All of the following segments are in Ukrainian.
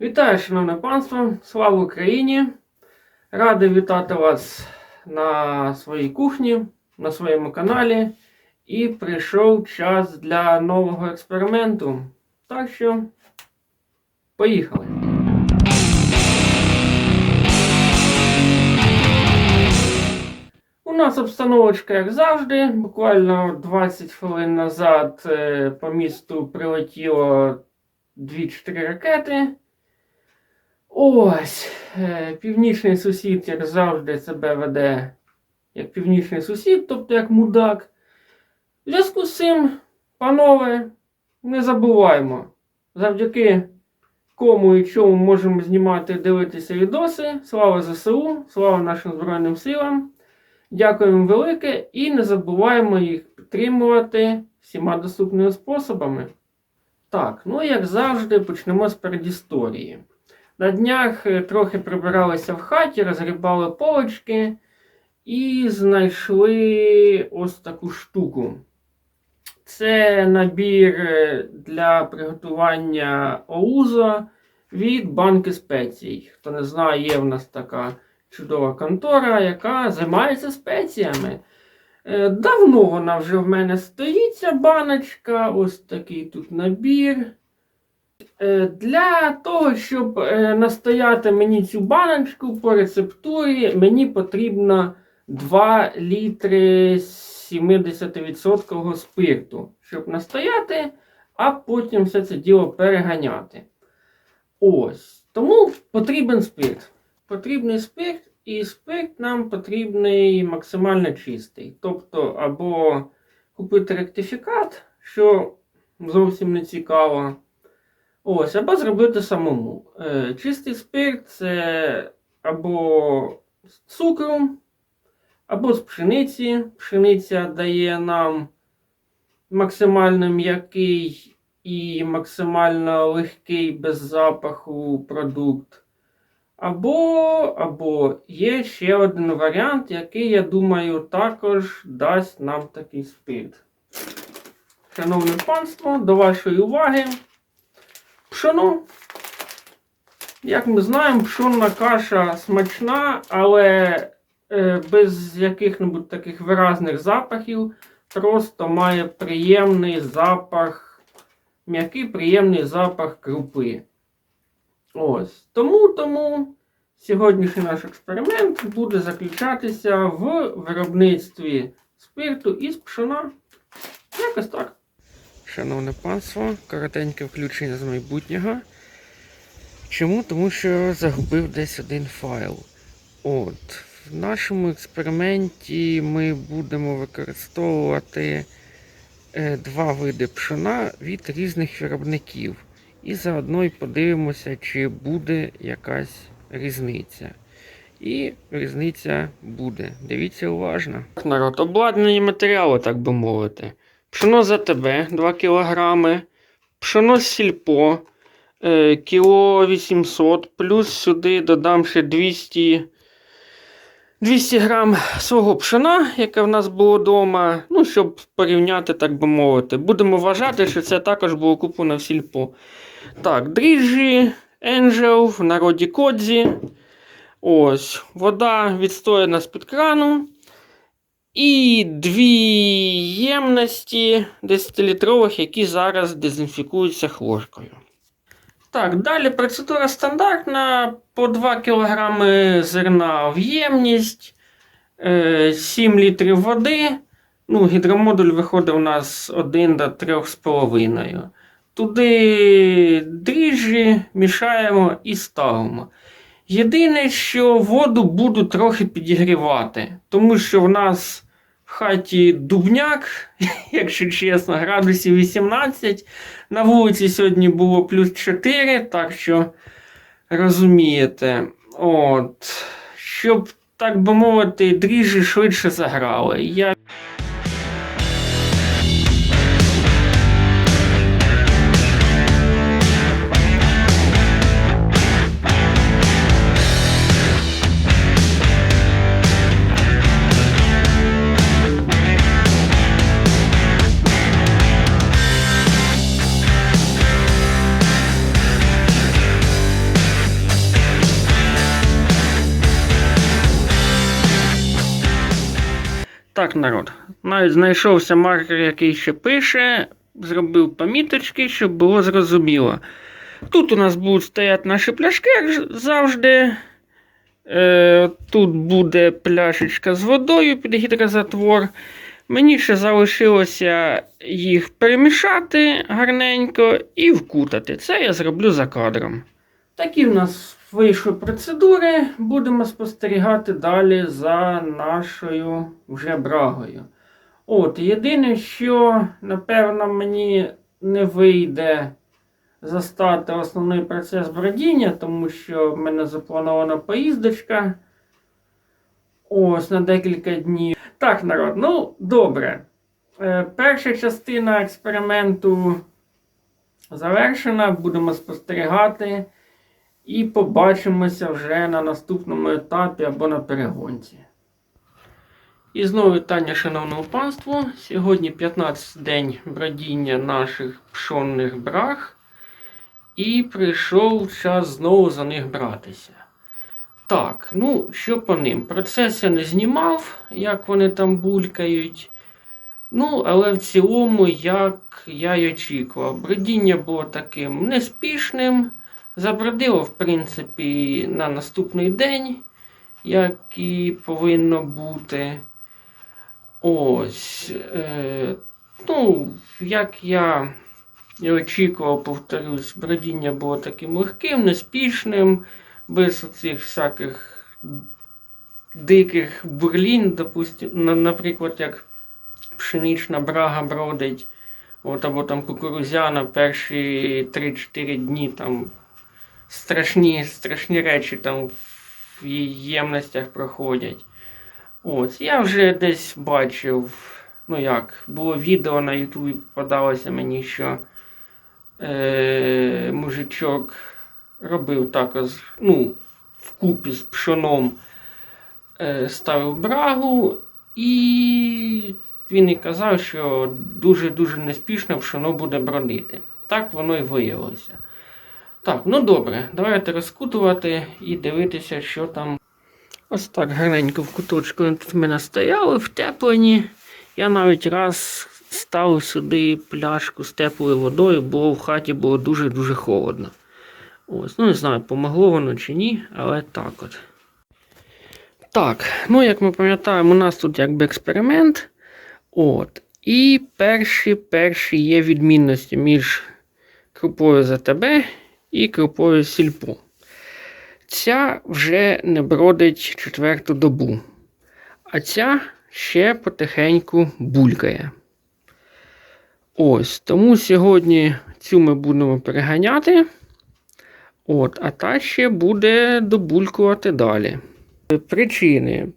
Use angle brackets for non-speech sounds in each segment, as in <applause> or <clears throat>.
Вітаю, шановне панство! Слава Україні! Радий вітати вас на своїй кухні, на своєму каналі. І прийшов час для нового експерименту. Так що, поїхали! У нас обстановочка, як завжди. Буквально 20 хвилин назад е, по місту прилетіло 2-4 ракети. Ось. е, Північний сусід, як завжди, себе веде як північний сусід, тобто як мудак. В зв'язку з цим, панове, не забуваємо, завдяки кому і чому можемо знімати дивитися відоси. Слава ЗСУ, слава нашим Збройним силам. Дякуємо велике і не забуваємо їх підтримувати всіма доступними способами. Так, ну як завжди, почнемо з передісторії. На днях е, трохи прибиралися в хаті, розгрібали полочки і знайшли ось таку штуку. Це набір е, для приготування оузо від банки спецій. Хто не знає, є в нас така чудова контора, яка займається спеціями. Е, Давно вона вже в мене стоїть, ця баночка. Ось такий тут набір. Е, Для того, щоб е, настояти мені цю баночку по рецептурі, мені потрібно 2 літри 70% спирту, щоб настояти, а потім все це діло переганяти. Ось. Тому потрібен спирт. Потрібний спирт, і спирт нам потрібний максимально чистий. Тобто, або купити ректифікат, що зовсім не цікаво. Ось, або зробити самому. Е, чистий спирт це або з цукру, або з пшениці. Пшениця дає нам максимально м'який і максимально легкий без запаху продукт. Або, або є ще один варіант, який, я думаю, також дасть нам такий спирт. Шановне панство, до вашої уваги. Пшоно. Як ми знаємо, пшонна каша смачна, але е, без яких-небудь таких виразних запахів. Просто має приємний запах, м'який приємний запах крупи. Ось. Тому, тому сьогоднішній наш експеримент буде заключатися в виробництві спирту із пшона. Якось так. Шановне панство, коротеньке включення з майбутнього. Чому? Тому що загубив десь один файл. От. В нашому експерименті ми будемо використовувати е, два види пшона від різних виробників. І заодно й подивимося, чи буде якась різниця. І різниця буде. Дивіться уважно. Народ, обладнані матеріали, так би мовити. Пшено за тебе 2 кг, пшено сільпо е, кіло 800, плюс сюди додам ще 200 200 грам свого пшена, яке в нас було вдома, ну, щоб порівняти, так би мовити. Будемо вважати, що це також було куплено в сільпо. Так, дріжджі, Angel, в народі Кодзі. Ось, вода відстояна з-під крану. І дві ємності 10-літрових, які зараз дезінфікуються хлоркою. Так, далі процедура стандартна. По 2 кг зерна в ємність, е, 7 літрів води. Ну, гідромодуль виходить у нас 1 до 3,5. Туди дріжджі мішаємо і ставимо. Єдине, що воду буду трохи підігрівати, тому що в нас в хаті дубняк, <laughs> якщо чесно, градусів 18. На вулиці сьогодні було плюс 4, так що розумієте, от, щоб, так би мовити, дріжджі швидше заграли. Я Так, народ. Навіть знайшовся маркер, який ще пише. Зробив поміточки, щоб було зрозуміло. Тут у нас будуть стояти наші пляшки, як завжди. Е, тут буде пляшечка з водою під гідрозатвор. Мені ще залишилося їх перемішати гарненько і вкутати. Це я зроблю за кадром. Такі в нас вийшли процедури. Будемо спостерігати далі за нашою вже брагою. От, єдине, що, напевно, мені не вийде застати основний процес бродіння, тому що в мене запланована поїздочка. Ось на декілька днів. Так, народ, ну добре. Е, перша частина експерименту завершена. Будемо спостерігати. І побачимося вже на наступному етапі або на перегонці. І знову вітання шановному панству. Сьогодні 15 день бродіння наших пшонних браг. І прийшов час знову за них братися. Так, ну що по ним? Процес я не знімав, як вони там булькають. Ну, але в цілому, як я й очікував, бродіння було таким неспішним. Забродило, в принципі, на наступний день, як і повинно бути. Ось. Е, ну, як я і очікував, повторюсь, бродіння було таким легким, неспішним, без оцих всяких диких бурлін, допустим, на- наприклад, як пшенична брага бродить, от, або там кукурузяна перші 3-4 дні там страшні, страшні речі там в її ємностях проходять. От, я вже десь бачив, ну як, було відео на Ютубі попадалося мені, що е, мужичок робив також, ну, вкупі з пшоном е, ставив брагу, і він і казав, що дуже-дуже неспішно пшоно буде бродити. Так воно і виявилося. Так, ну добре, давайте розкутувати і дивитися, що там. Ось так гарненько в куточку тут в мене стояли, втеплені. Я навіть раз ставив сюди пляшку з теплою водою, бо в хаті було дуже-дуже холодно. Ось, ну не знаю, помогло воно чи ні, але так от. Так, ну як ми пам'ятаємо, у нас тут якби експеримент. От. І перші перші є відмінності між крупою ЗТБ і крупою сільпо. Ця вже не бродить четверту добу, а ця ще потихеньку булькає. Ось, тому сьогодні цю ми будемо переганяти. От, а та ще буде добулькувати далі. Причини,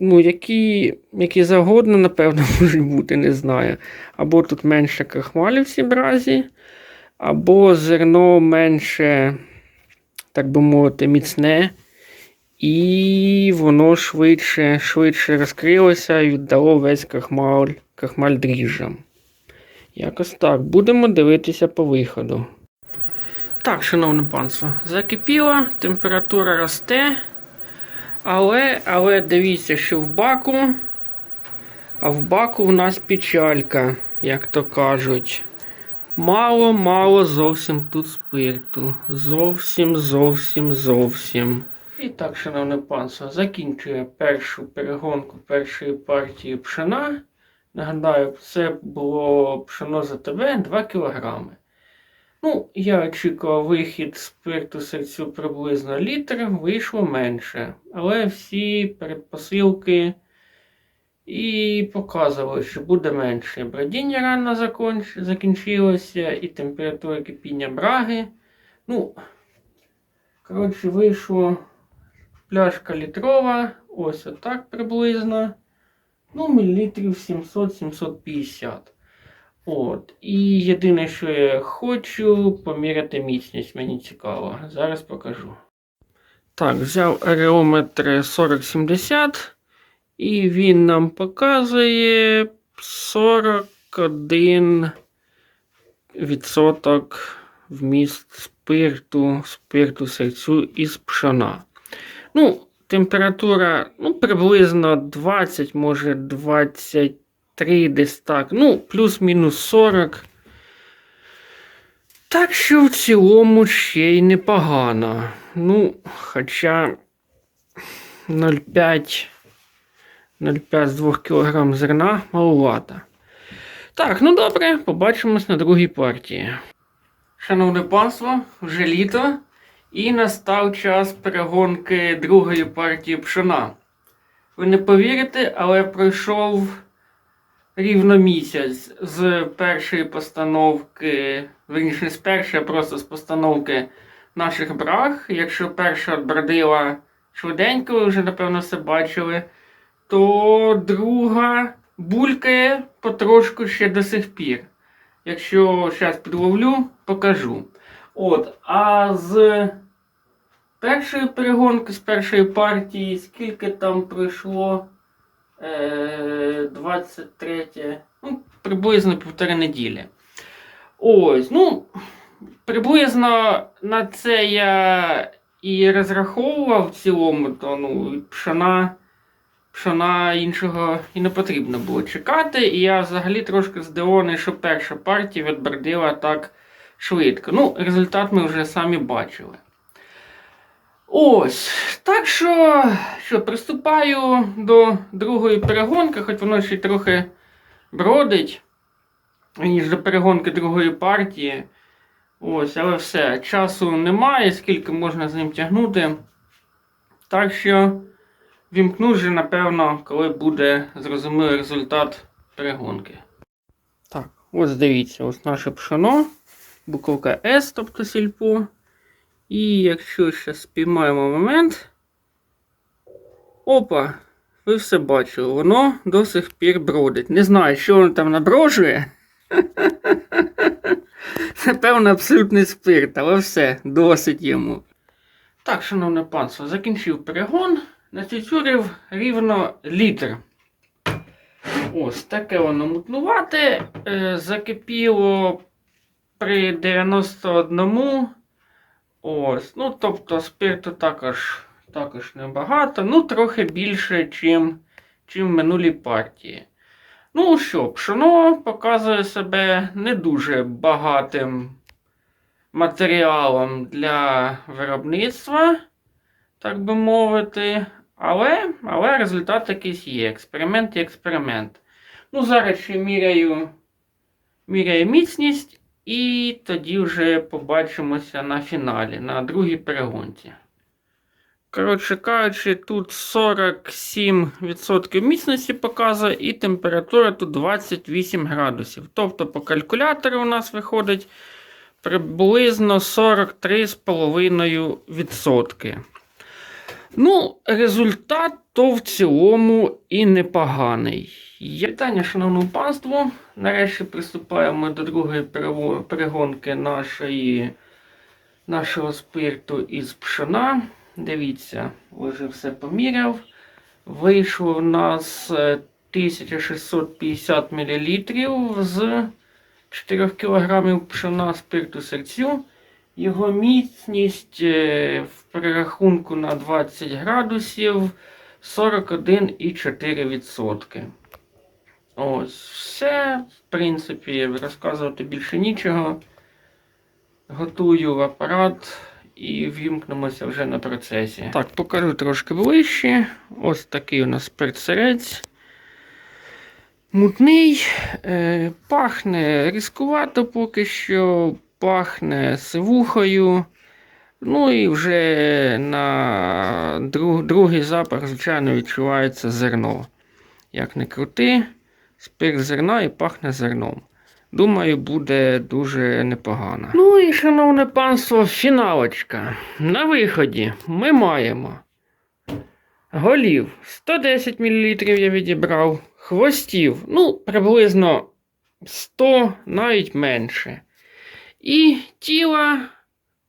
ну, які, які завгодно, напевно, <laughs> можуть бути, не знаю. Або тут менше крахмалів в цій бразі, або зерно менше, так би мовити, міцне, і воно швидше, швидше розкрилося і віддало весь крахмаль, крахмаль дріжджам. Якось так. Будемо дивитися по виходу. Так, шановне панство, закипіло, температура росте. Але, але дивіться, що в баку, а в баку в нас печалька, як то кажуть. Мало, мало зовсім тут спирту. Зовсім, зовсім, зовсім. І так, шановне панство, закінчує першу перегонку першої партії пшена. Нагадаю, це було пшено за тебе 2 кілограми. Ну, я очікував вихід спирту серцю приблизно літр, вийшло менше. Але всі передпосилки і показували, що буде менше. Бродіння рано закінчилося, і температура кипіння браги. Ну, коротше, вийшло пляшка літрова, ось отак приблизно. Ну, мілілітрів 700-750. От. І єдине, що я хочу, поміряти міцність, мені цікаво. Зараз покажу. Так, взяв ареометр 4070, і він нам показує 41 відсоток вміст спирту, спирту серцю із пшона. Ну, температура ну, приблизно 20, може 23 десь так. Ну, плюс-мінус 40. Так що в цілому ще й непогано. Ну, хоча 0,5 0,5 з 2 кг зерна маловато. Так, ну добре, побачимось на другій партії. Шановне панство, вже літо. І настав час перегонки другої партії пшона. Ви не повірите, але пройшов рівно місяць з першої постановки, верніше з першої, а просто з постановки наших брах. Якщо перша бродила швиденько, ви вже напевно все бачили, то друга булькає потрошку ще до сих пір. Якщо зараз підловлю, покажу. От, а з першої перегонки, з першої партії, скільки там пройшло? Е, 23, ну, приблизно півтори неділі. Ось, ну, приблизно на це я і розраховував в цілому, то ну, і пшона, пшона іншого і не потрібно було чекати. І я взагалі трошки здивований, що перша партія відбродила так швидко. Ну, результат ми вже самі бачили. Ось. Так що, що приступаю до другої перегонки, хоч воно ще й трохи бродить, ніж до перегонки другої партії. Ось, але все, часу немає, скільки можна з ним тягнути. Так що вімкну вже, напевно, коли буде зрозумілий результат перегонки. Так, ось дивіться, ось наше пшоно буковка S, тобто сільпо. І якщо ще спіймаємо момент. Опа! Ви все бачили, воно до сих пір бродить. Не знаю, що воно там наброжує. <laughs> Напевно, абсолютний спирт, але все, досить йому. Так, шановне панство, закінчив перегон. Нацюцюрив рівно літр. Ось таке воно мутнувате. Е, закипіло при 91. Ось. Ну, тобто спирту також, також небагато. Ну, трохи більше, чим, чим в минулій партії. Ну що, пшоно показує себе не дуже багатим матеріалом для виробництва, так би мовити. Але, але результат якийсь є. Експеримент і експеримент. Ну, зараз ще міряю, міряю міцність, і тоді вже побачимося на фіналі, на другій перегонці. Коротше кажучи, тут 47% міцності показує, і температура тут 28 градусів. Тобто по калькулятору у нас виходить приблизно 43,5%. Ну, результат то в цілому і непоганий. Вітання, шановному панству. Нарешті приступаємо до другої перегонки нашої, нашого спирту із пшена. Дивіться, вже все поміряв. Вийшло в нас е, 1650 мл з 4 кг пшена спирту серцю. Його міцність е, перерахунку на 20 градусів 41,4%. Ось, все. В принципі, розказувати більше нічого. Готую апарат і вімкнемося вже на процесі. Так, покажу трошки ближче. Ось такий у нас спиртсерець. Мутний, е, пахне різкувато поки що, пахне сивухою. Ну і вже на друг, другий запах, звичайно, відчувається зерно. Як не крути, спирт зерна і пахне зерном. Думаю, буде дуже непогано. Ну і, шановне панство, фіналочка. На виході ми маємо голів 110 мл я відібрав, хвостів, ну, приблизно 100, навіть менше. І тіла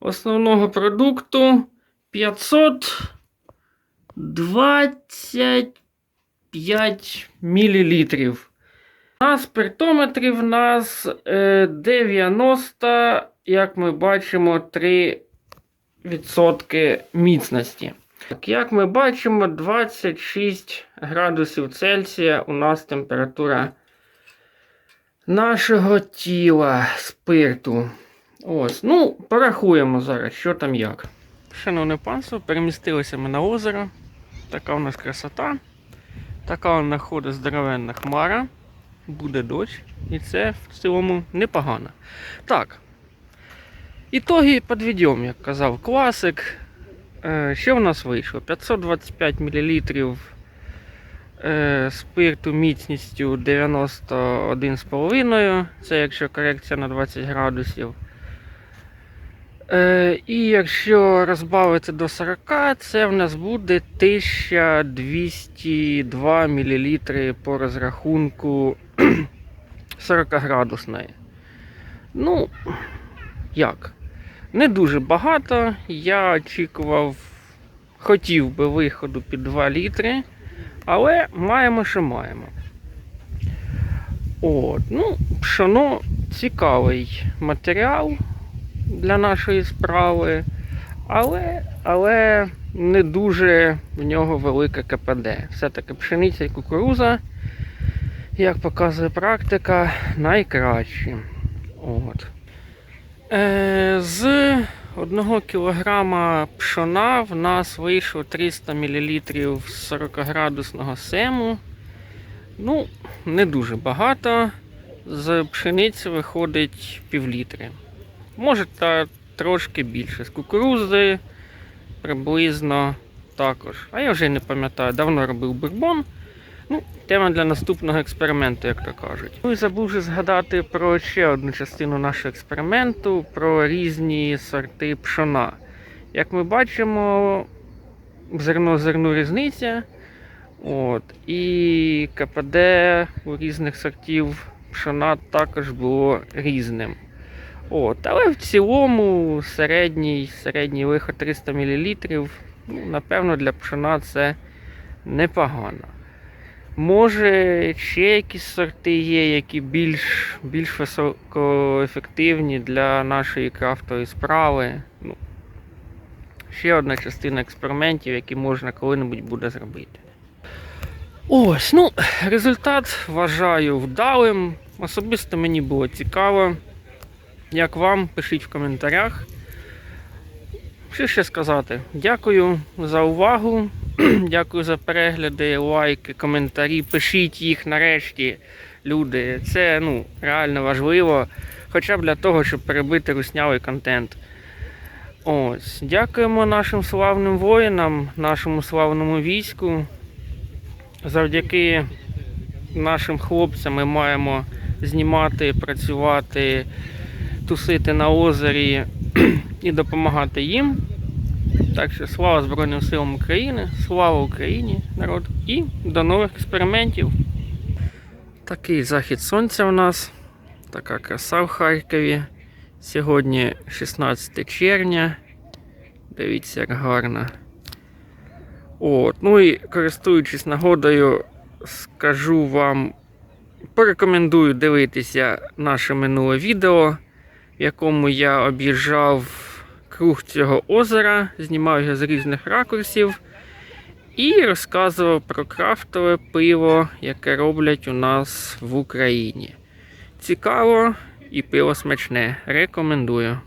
основного продукту 525 мл. На спиртометрі в нас е, 90, як ми бачимо, 3% міцності. Так, як ми бачимо, 26 градусів Цельсія у нас температура нашого тіла спирту. Ось, ну, порахуємо зараз, що там як. Шановне панство, перемістилися ми на озеро. Така у нас красота. Така у нас ходить здоровенна хмара. Буде дощ. І це в цілому непогано. Так. Ітоги підведемо, як казав класик. Е, Що в нас вийшло? 525 мл е, спирту міцністю 91,5. Це якщо корекція на 20 градусів. Е, І якщо розбавити до 40, це в нас буде 1202 мл по розрахунку <clears throat> 40 градусної. Ну, як? Не дуже багато. Я очікував, хотів би виходу під 2 літри, але маємо, що маємо. От, ну, пшоно цікавий матеріал для нашої справи, але, але не дуже в нього велике КПД. Все-таки пшениця і кукуруза, як показує практика, найкращі. От. Е, з 1 кг пшона в нас вийшло 300 мл 40-градусного сему. Ну, не дуже багато. З пшениці виходить півлітри. Може та трошки більше. З кукурузи приблизно також. А я вже не пам'ятаю, давно робив бурбон. Ну, тема для наступного експерименту, як то кажуть. Ну і забув же згадати про ще одну частину нашого експерименту, про різні сорти пшона. Як ми бачимо, зерно зерну різниця. От, і КПД у різних сортів пшона також було різним. От, але в цілому середній, середній виход 300 мл. Ну, напевно, для пшона це непогано. Може, ще якісь сорти є, які більш, більш високоефективні для нашої крафтової справи. Ну, ще одна частина експериментів, які можна коли-небудь буде зробити. Ось, ну, результат вважаю вдалим. Особисто мені було цікаво. Як вам, пишіть в коментарях. Що ще сказати? Дякую за увагу. <clears throat> Дякую за перегляди, лайки, коментарі. Пишіть їх нарешті, люди. Це ну, реально важливо. Хоча б для того, щоб перебити руснявий контент. Ось. Дякуємо нашим славним воїнам, нашому славному війську. Завдяки нашим хлопцям ми маємо знімати, працювати, тусити на озері і допомагати їм. Так що слава Збройним силам України, слава Україні, народ, і до нових експериментів. Такий захід сонця у нас. Така краса в Харкові. Сьогодні 16 червня. Дивіться, як гарно. От, ну і користуючись нагодою, скажу вам, порекомендую дивитися наше минуле відео, в якому я об'їжджав круг цього озера, знімав його з різних ракурсів і розказував про крафтове пиво, яке роблять у нас в Україні. Цікаво і пиво смачне. Рекомендую.